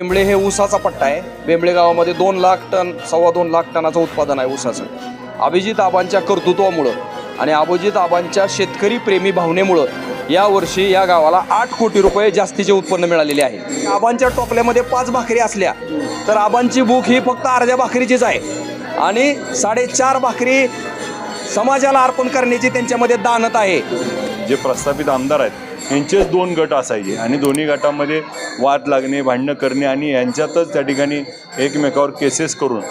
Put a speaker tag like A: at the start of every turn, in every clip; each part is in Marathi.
A: बेंबळे हे ऊसाचा पट्टा आहे. बेंबळे गावामध्ये दोन लाख टन सव्वा दोन लाख टनाचं उत्पादन आहे ऊसाचं. अभिजित आबांच्या कर्तृत्वामुळं आणि अभिजित आबांच्या शेतकरी प्रेमी भावनेमुळं यावर्षी या गावाला आठ कोटी रुपये जास्तीचे उत्पन्न मिळालेले आहे. आबांच्या टोपल्यामध्ये पाच भाकरी असल्या तर आबांची भूक ही फक्त अर्ध्या भाकरीचीच आहे. आणि साडेचार भाकरी समाजाला अर्पण करण्याची त्यांच्यामध्ये दानत आहे.
B: जे प्रस्थापित आमदार आहेत यांचेच दोन गट असायचे. आणि दोन्ही गटामध्ये वाद लागणे भांडणं करणे आणि यांच्यातच त्या ठिकाणी एकमेकावर केसेस करून.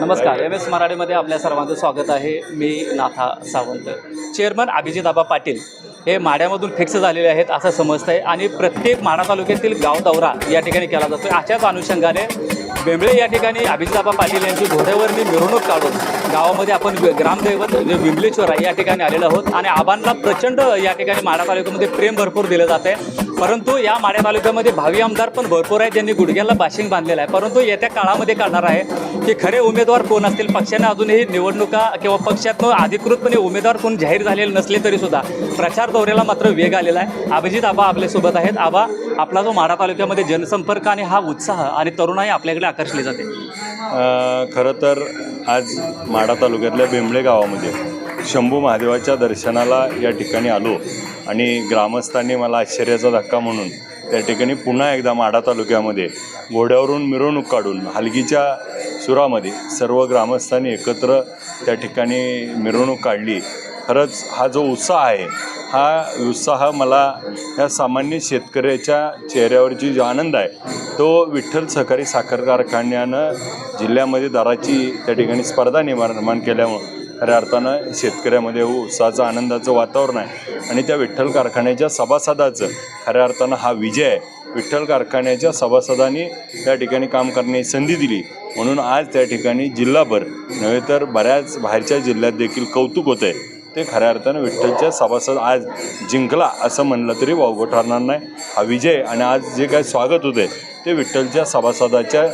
C: नमस्कार. एम एस मराठीमध्ये आपल्या सर्वांचं स्वागत आहे. मी नाथा सावंत. चेअरमन अभिजित आबा पाटील हे माड्यामधून फिक्स झालेले आहेत असं समजतं आहे आणि प्रत्येक माडा तालुक्यातील गाव दौरा या ठिकाणी केला जातो अशाच अनुषंगाने बेंबळे या ठिकाणी अभिजिताबा पाटील यांची घोड्यावरनी मिरवणूक काढून गावामध्ये आपण ग्रामदैवत जे विंबलेश्वर आहे या ठिकाणी आलेलो आहोत. आणि आबांना प्रचंड या ठिकाणी माडा तालुक्यामध्ये प्रेम भरपूर दिलं जात आहे परंतु या माड्या तालुक्यामध्ये भावी आमदार पण भरपूर आहेत ज्यांनी गुडघ्याला बाशिंग बांधलेलं आहे. परंतु येत्या काळामध्ये कळणार आहे की खरे उमेदवार कोण असतील? पक्षाने अजूनही निवडणुका किंवा पक्षातनं अधिकृतपणे उमेदवार कोण जाहीर झालेले नसले तरी सुद्धा प्रचार दौऱ्याला मात्र वेग आलेला आहे. अभिजित आबा आपल्यासोबत आहेत. आबा आपला जो माढा तालुक्यामध्ये जनसंपर्क आणि हा उत्साह आणि तरुणाई आपल्याकडे आकर्षले जाते.
B: खरं तर आज माढा तालुक्यातल्या बेंबळे गावामध्ये शंभू महादेवाच्या दर्शनाला या ठिकाणी आलो. आणि ग्रामस्थांनी मला आश्चर्याचा धक्का म्हणून त्या ठिकाणी पुन्हा एकदा माढा तालुक्यामध्ये घोड्यावरून मिरवणूक काढून हलगीच्या सुरामध्ये सर्व ग्रामस्थांनी एकत्र त्या ठिकाणी मिरवणूक काढली. खरंच हा जो उत्साह आहे हा उत्साह मला या सामान्य शेतकऱ्याच्या चेहऱ्यावरची जो आनंद आहे तो विठ्ठल सहकारी साखर कारखान्यानं जिल्ह्यामध्ये दराची त्या ठिकाणी स्पर्धा निर्माण केल्यामुळं खऱ्या अर्थानं शेतकऱ्यामध्ये उत्साहाचं आनंदाचं वातावरण आहे. आणि त्या विठ्ठल कारखान्याच्या सभासदाचं खऱ्या अर्थानं हा विजय आहे. विठ्ठल कारखान्याच्या सभासदांनी त्या ठिकाणी काम करण्याची संधी दिली. म्हणून आज त्या ठिकाणी जिल्हाभर नव्हे तर बऱ्याच बाहेरच्या जिल्ह्यात देखील कौतुक होतं आहे ते खऱ्या अर्थानं विठ्ठलच्या सभासद आज जिंकला असं म्हणलं तरी वावगं ठरणार नाही. हा विजय आणि आज जे काय स्वागत होते ते विठ्ठलच्या सभासदाच्या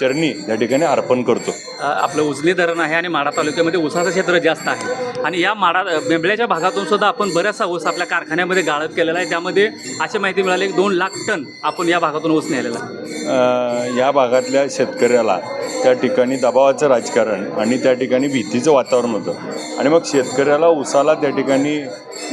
B: चरणी त्या ठिकाणी अर्पण करतो.
C: आपलं उजनी धरण आहे आणि माडा तालुक्यामध्ये ऊसाचं क्षेत्र जास्त आहे. आणि या माडा बेंबळ्याच्या भागातून सुद्धा आपण बऱ्याचसा ऊस आपल्या कारखान्यामध्ये गाळप केलेला आहे. त्यामध्ये अशी माहिती मिळाली की दोन लाख टन आपण या भागातून ऊस नेलेला आहे.
B: या भागातल्या शेतकऱ्याला त्या ठिकाणी दबावाचं राजकारण आणि त्या ठिकाणी भीतीचं वातावरण होतं. आणि मग शेतकऱ्याला ऊसाला त्या ठिकाणी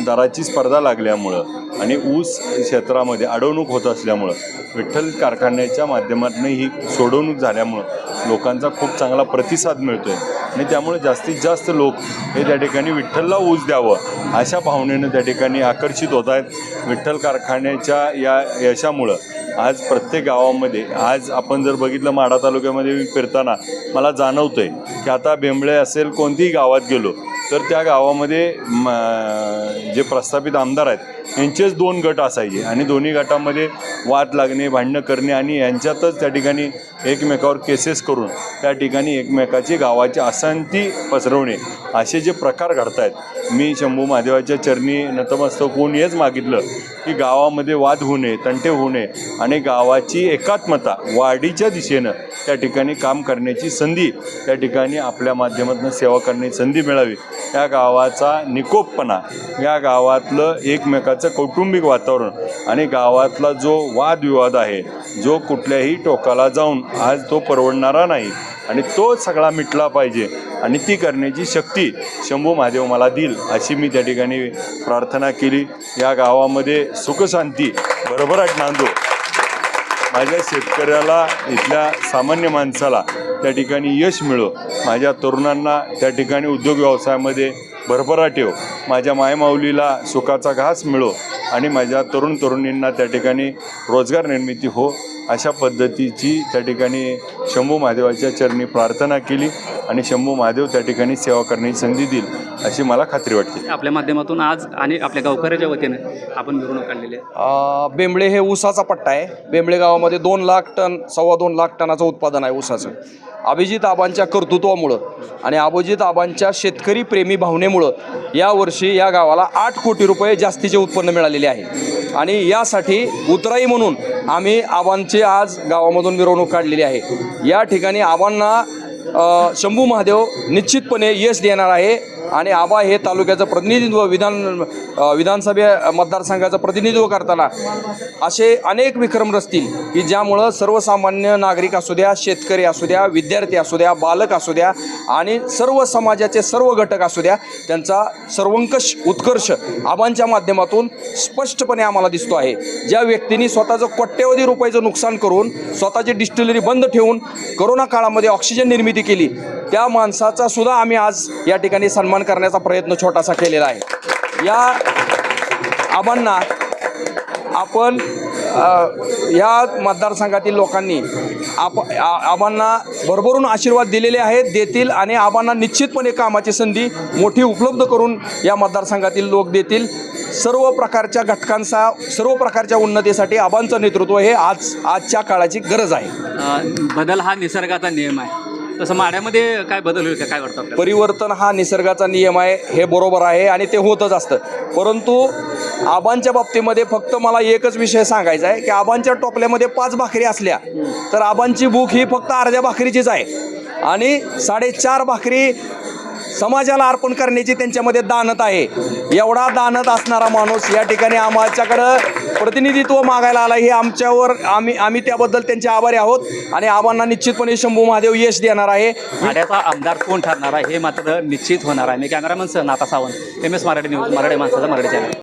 B: दराची स्पर्धा लागल्यामुळं आणि ऊस क्षेत्रामध्ये अडवणूक होत असल्यामुळं विठ्ठल कारखान्याच्या माध्यमातून ही सोडवणूक झाल्यामुळं लोकांचा खूप चांगला प्रतिसाद मिळतो आहे आणि त्यामुळे जास्तीत जास्त लोक हे त्या ठिकाणी विठ्ठलला ऊस द्यावं अशा भावनेनं त्या ठिकाणी आकर्षित होत आहेत. विठ्ठल कारखान्याच्या या यशामुळं आज प्रत्येक गावामध्ये आज आपण जर बघितलं माढा तालुक्यामध्ये मी फिरताना मला जाणवतं आहे की आता बेंबळे असेल कोणतीही गावात गेलो तर त्या गावामध्ये म, जे प्रस्थापित आमदार आहेत यांचेच दोन गट असायचे. आणि दोन्ही गटामध्ये वाद लागणे भांडणं करणे आणि यांच्यातच त्या ठिकाणी एकमेकावर केसेस करून त्या ठिकाणी एकमेकाची गावाची अशांती पसरवणे असे जे प्रकार घडत आहेत मी शंभू महादेवाच्या चरणी नतमस्तक होऊन हेच मागितलं की गावामध्ये वाद होऊ नये तंटे होऊ नये आणि गावाची एकात्मता वाढीच्या दिशेनं त्या ठिकाणी काम करण्याची संधी त्या ठिकाणी आपल्या माध्यमातून सेवा करण्याची संधी मिळावी. या गावाचा निकोपपणा या गावातलं एकमेकाचं कौटुंबिक वातावरण आणि गावातला जो वादविवाद आहे जो कुठल्याही टोकाला जाऊन आज तो परवडणारा नाही आणि तो सगळा मिटला पाहिजे आणि ती करण्याची शक्ती शंभू महादेव मला देईल अशी मी त्या ठिकाणी प्रार्थना केली. या गावामध्ये सुखशांती. भरभराट नांदो? माझ्या शेतकऱ्याला इथल्या सामान्य माणसाला त्या ठिकाणी यश मिळो. माझ्या तरुणांना त्या ठिकाणी उद्योग व्यवसायामध्ये भरभराट माझ्या मायमाऊलीला सुखाचा घास मिळो आणि माझ्या तरुण तरुणींना त्या ठिकाणी रोजगार निर्मिती हो अशा पद्धतीची त्या ठिकाणी शंभू महादेवाच्या चरणी प्रार्थना केली आणि शंभू महादेव त्या ठिकाणी सेवा करण्याची संधी दिली. अशी मला खात्री वाटते.
C: आपल्या माध्यमातून आज आणि आपल्या गावकऱ्याच्या वतीने आपण मिरवणूक काढलेली आहे.
A: अ, बेंबळे हे ऊसाचा पट्टा आहे. बेंबळे गावामध्ये दोन लाख टन सव्वा दोन लाख टनाचं उत्पादन आहे ऊसाचं. अभिजित आबांच्या कर्तृत्वामुळं आणि अभिजित आबांच्या शेतकरी प्रेमी भावनेमुळं यावर्षी या गावाला आठ कोटी रुपये जास्तीचे उत्पन्न मिळालेले आहे. आणि यासाठी उतराई म्हणून आम्ही आबांची आज गावामधून मिरवणूक काढलेली आहे. या ठिकाणी आबांना अ, शंभू महादेव निश्चितपणे यश देणार आहे. आणि आबा हे तालुक्याचं प्रतिनिधित्व विधान विधानसभे मतदारसंघाचं प्रतिनिधित्व करताना असे अनेक विक्रम रचतील की ज्यामुळं सर्वसामान्य नागरिक असू द्या शेतकरी असू द्या विद्यार्थी असू द्या बालक असू द्या आणि सर्व समाजाचे सर्व घटक असू द्या त्यांचा सर्वंकष उत्कर्ष आबांच्या माध्यमातून स्पष्टपणे आम्हाला दिसतो आहे. ज्या व्यक्तींनी स्वतःचं कोट्यवधी रुपयाचं नुकसान करून स्वतःची डिस्टिलरी बंद ठेवून करोना काळामध्ये ऑक्सिजन निर्मिती केली त्या माणसाचा सुद्धा आम्ही आज या ठिकाणी सन्मान करण्याचा प्रयत्न छोटासा केलेला आहे. या आबांना आपण या मतदारसंघातील लोकांनी आप आबांना भरभरून आशीर्वाद दिलेले आहेत देतील आणि आबांना निश्चितपणे कामाची संधी मोठी उपलब्ध करून या मतदारसंघातील लोक देतील. सर्व प्रकारच्या घटकांचा सर्व प्रकारच्या उन्नतीसाठी आबांचं नेतृत्व हे आज आजच्या काळाची गरज आहे.
C: बदल हा निसर्गाचा नियम आहे. तसं माड्यामध्ये काय बदल होईल का? काय वाटतं आपल्याला?
A: परिवर्तन हा निसर्गाचा नियम आहे हे बरोबर आहे आणि ते होतच असतं. परंतु आबांच्या बाबतीमध्ये फक्त मला एकच विषय सांगायचा आहे की आबांच्या टोपल्यामध्ये पाच भाकरी असल्या तर आबांची भूक ही फक्त अर्ध्या भाकरीचीच आहे. आणि साडेचार भाकरी समाजाला अर्पण करण्याची त्यांच्यामध्ये दानत आहे. एवढा दानत असणारा माणूस या ठिकाणी आमच्याकडं प्रतिनिधित्व मागायला आला. हे आमच्यावर आम्ही आम्ही त्याबद्दल त्यांचे आभारी आहोत आणि आबांना निश्चितपणे शंभू महादेव यश देणार आहे.
C: माड्याचा आमदार कोण ठरणार आहे हे मात्र निश्चित होणार आहे. मी cameraman sir Nata Sawant M S Marathi news Marathi माणसाचा मराठी चॅनल